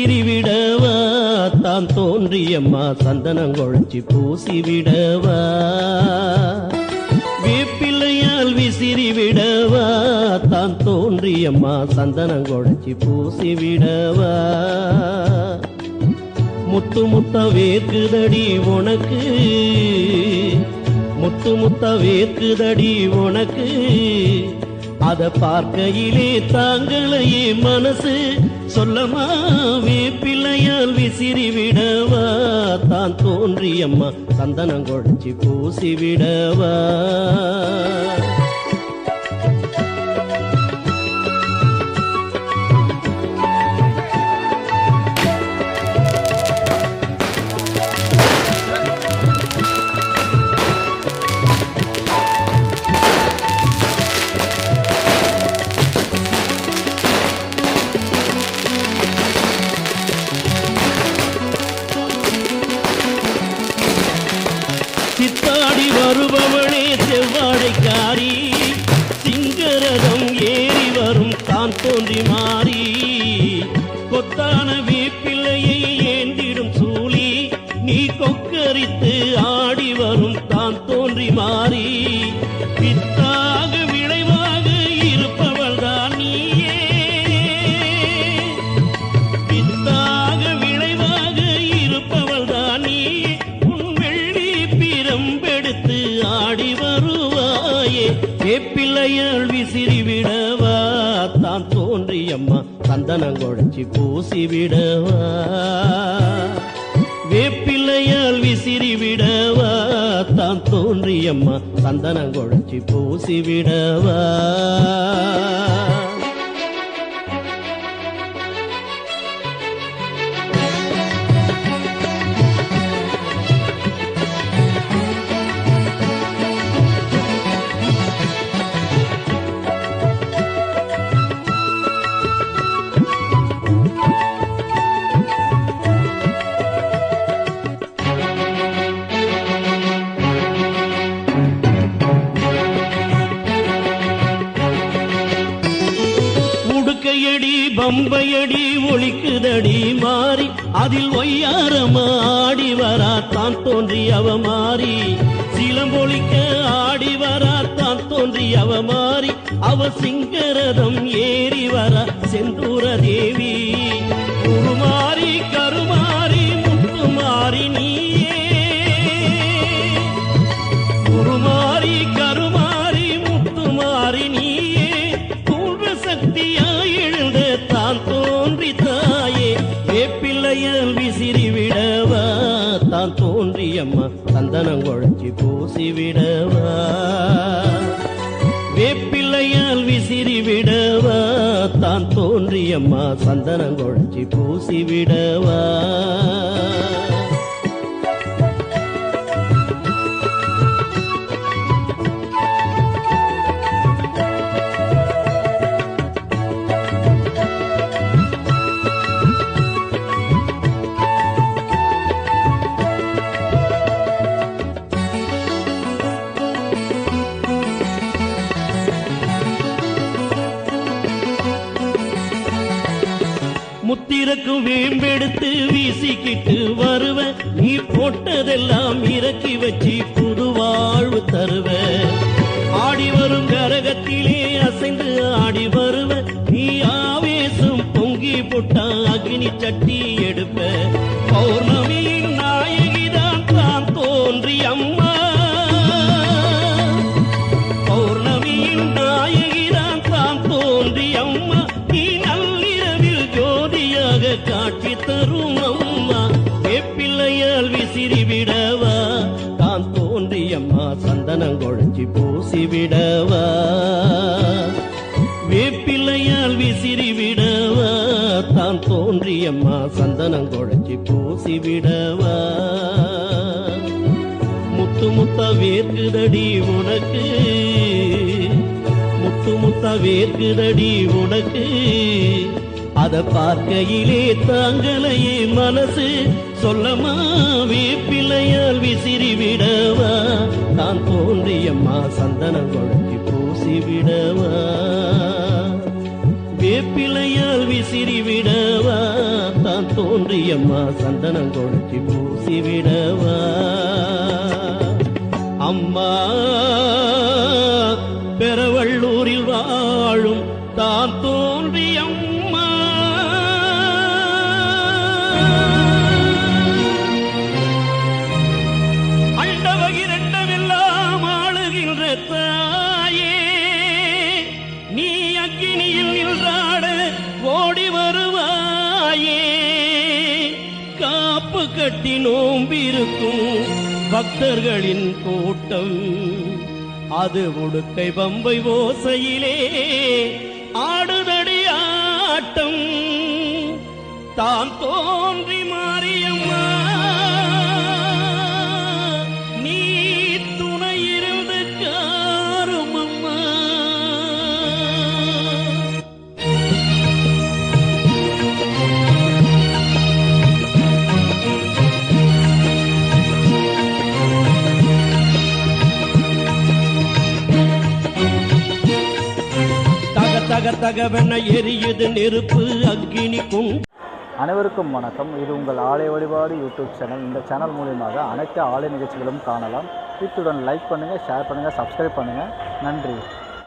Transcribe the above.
சிரிவிடவா? தான் தோன்றியம்மா சந்தனம் குழச்சி பூசிவிடவா? வேப்பிள்ளையால் விசிறிவிடவா? தான் தோன்றியம்மா சந்தனம் குழச்சி பூசிவிடவா? முத்து முத்த வேர்க்குதடி உனக்கு முத்து முத்த வேர்க்குதடி உனக்கு அத பார்க்கையிலே தாங்களையே மனசு. சொல்லமா வேப்பிள்ளையால் விசிறி விடவா தான் தோன்றியம்மா சந்தனம் குழச்சி பூசி தோன்றி மாறி கொத்தான தோன்றியம்மா சந்தனம் குழச்சி பூசி வேப்பிள்ளையால் விசிறி விடவா தான் தோன்றியம்மா சந்தனம் குழச்சி அடி மாறி அதில் ஒய்யாரமா ஆடி வரா தோன்றி அவ மாறி சிலம்பொழிக்க ஆடி வராத்தான் தோன்றி அவ மாறி அவ சிங்கரதம் ஏறி வர செந்தூர தேவி குருமாரி கருமா பூசிவிடவா? வேப்பிள்ளையால் விசிறிவிடவா? தான் தோன்றியம்மா சந்தனம் குழஞ்சி பூசிவிடவா? திறக்கும் வேம்பெடுத்து வீசிக்கிட்டு வருவ. நீ போட்டதெல்லாம் இறக்கி வச்சு புது வாழ்வு தருவ. ஆடி வரும் கரகத்திலே அசைந்து ஆடி வருவ. நீ ஆவேசம் பொங்கி போட்டா அக்னி சட்டி எடுப்ப. பௌர்ணமியின் சந்தனங்கொழிஞ்சி பூசிவிடவா வேப்பிள்ளையால் விசிறிவிடவா தான் தோன்றியம்மா சந்தனங்கொழிஞ்சி பூசிவிடவா முத்து முத்தா வேர்க்குதடி உனக்கு? முத்து முத்தா வேர்க்குதடி உனக்கு? அத பார்க்கையிலே தாங்களையே மனசு. சொல்லமா வேப்பிள்ளையால் விசிறிவிடவா? நான் தோன்றியம்மா சந்தனம் குழச்சி பூசி விடவா விசிறிவிடவா? தான் விடவா தோன்றியம்மா சந்தனம் கொடுத்து பூசிவிடவா? அம்மா கட்டி நோம்பிருக்கும் பக்தர்களின் கூட்டம். அது உடுக்கை பம்பை ஓசையிலே ஆடுதடி ஆட்டம். தான் தோன்றி மாறியம்மா தகவன எரியுது நெருப்பு அக்கினி குண்டு அனைவருக்கும் வணக்கம். இது உங்கள் ஆலய வழிபாடு யூடியூப் சேனல். இந்த சேனல் மூலியமாக அனைத்து ஆலய நிகழ்ச்சிகளும் காணலாம். இத்துடன் லைக் பண்ணுங்கள் ஷேர் பண்ணுங்கள் சப்ஸ்கிரைப் பண்ணுங்கள் நன்றி.